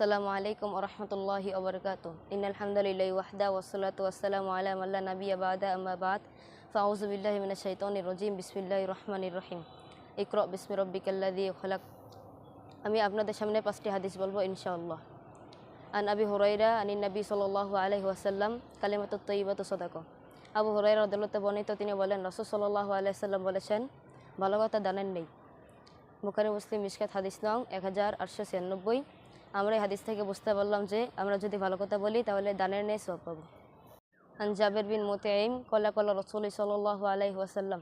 আসসালামু আলাইকুম ওরহমতুল্লাহি ওবরকাত ইন ওয়াহদা ওসলাত ওয়াসালামু আলা মাল্লা নবী আবাদা আম্মা বাদ। ফাউজুবিল্লাহি মিনাশ শাইতানির রাজিম। বিসমিল্লাহির রহমানির রহিম। ইকর বিসমি রব্বিকাল্লাযী খলাক। আমি আপনাদের সামনে পাঁচটি হাদিস বলব ইনশাআল্লাহ। আন আবি হুরাইরা আনিন নবী সাল্লাল্লাহু আলাইহি ওয়াসাল্লাম কালিমাতুত তৈবাতু সাদাকা আবু হুরাইরা তাআলা বর্ণিত, তিনি বলেন, রাসূল সাল্লাল্লাহু আলাইহি সাল্লাম বলেছেন, ভালো কথা দানেন নেই। বুখারী, মুসলিম, মিশকাত হাদিস নং এক হাজার আটশো ছিয়ানব্বই। আমরা এই হাদিস থেকে বুঝতে পারলাম যে আমরা যদি ভালো কথা বলি, তাহলে দানের নেই সব পাবো। আন জাবের বিন মুতাইম, কলা কলা রসুল সাল্লাল্লাহু আলাইহি ওয়াসাল্লাম,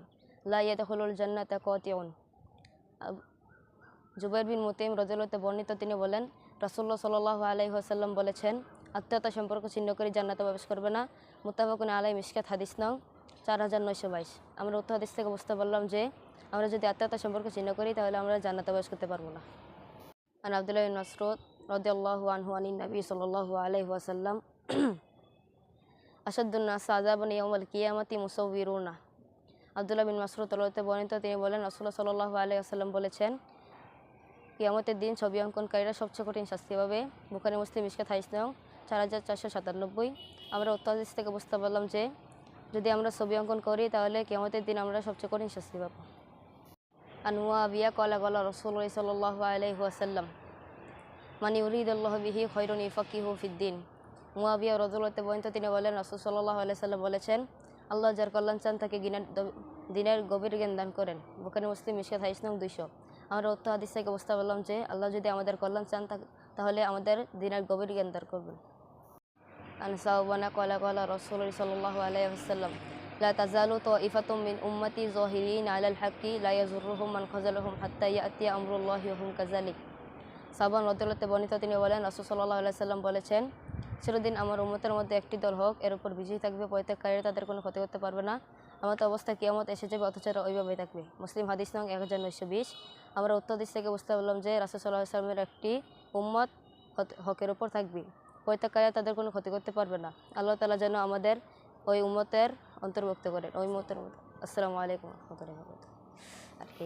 লা ইয়াদখুলুল জান্নাতা কাতিউন। জুবাইর বিন মুতাইম রজলতে বর্ণিত তিনি বলেন, রাসূলুল্লাহ সাল্লাল্লাহু আলাইহি ওয়াসাল্লাম বলেছেন, আত্মীয়তা সম্পর্ক ছিন্ন করে জান্নাতে প্রবেশ করবে না। মুতাবাকুন আলাই মিশকাত হাদিস নং চার হাজার নয়শো বাইশ। আমরা উত্তর হাদিস থেকে বুঝতে পারলাম যে আমরা যদি আত্মীয়তা সম্পর্ক ছিন্ন করি, তাহলে আমরা জান্নাতে প্রবেশ করতে পারব না। আন আবদুল্লাহ বিন মাসরুদ রাদিয়াল্লাহু আনহু আনিন নবী সাল্লাল্লাহু আলাইহি ওয়াসাল্লাম। আসাদুন্নাস আযাবান ইয়াউমাল কিয়ামাতি মুসাউবিরুনা। আবদুল্লাহ বিন মাসরুদ তলতে বর্ণিত তিনি বলেন, রাসূলুল্লাহ সাল্লাল্লাহু আলাইহি ওয়াসাল্লাম বলেছেন, কিয়ামতের দিন ছবি অঙ্কনকারীরা সবচেয়ে কঠিন শাস্তি পাবে। বুখারী, মুসলিম ইশকাত হাইস নং চার হাজার চারশো সাতানব্বই। আমরা উত্তর থেকে বুঝতে পারলাম যে, যদি আমরা ছবি অঙ্কন করি, তাহলে কিয়ামতের দিন আমরা সবচেয়ে কঠিন শাস্তি পাবো। আন মুয়াবিয়া কলা কলা রসুল্লাহ সাল্লাল্লাহু আলাইহি ওয়াসাল্লাম। মানে উরিদ আল্লাহ বিহি খৈরুন ইফাকি হুফিদ্দিন মুয়াবিয়া রজলতে বয়ন্ত তিনি বলেন, রসুল সাল্লাহ আলাইসাল্লাম বলেছেন, আল্লাহ যার কল্যাণ চান তাকে গিনের দিনের গভীর জ্ঞান দান করেন। বোকানি মুসলিম মিশকাত হাইস নং দুইশো। আমরা উত্তর আদিস থেকে বুঝতে পারলাম যে, আল্লাহ যদি আমাদের কল্যাণ চান তাহলে আমাদের দিনের গভীর জ্ঞান দান করবেন। আনসাউবানা কলা কলা রসুল সাল্লাহ আলাইসাল্লাম লা তাজালু তো মিন উম্মতি জহিরিন আলাল হাক্কি, লা ইয়াজুরুহুম মান খাজালুহুম হাত্তা ইয়াতিয়া আমরুল্লাহি হুম কাজালিক সাবান রদুল্লাতে বর্ণিত তিনি বলেন, রাসূল আলাইহি সাল্লাম বলেছেন, চিরদিন আমার উম্মতের মধ্যে একটি দল হোক, এর উপর বিজয়ী থাকবে, পরিত্যাগকারীরা তাদের কোনো ক্ষতি করতে পারবে না। আমার তো অবস্থা কিয়ামত এসে যাবে, অথচ ওইভাবেই থাকবে। মুসলিম হাদিস নং এক হাজার নয়শো বিশ। আমরা উত্তর দিক থেকে বুঝতে পারলাম যে, রাসূল সাল্লাহ সাল্লামের একটি উম্মত হকের উপর থাকবে। পরিত্যাগকারীরা তাদের কোনো ক্ষতি করতে পারবে না। আল্লাহ তালা যেন আমাদের ওই উম্মতের অন্তর্ভুক্ত করেন, ওই মধ্যে। আসসালামু আলাইকুম রহমতুল্লাহ আর কি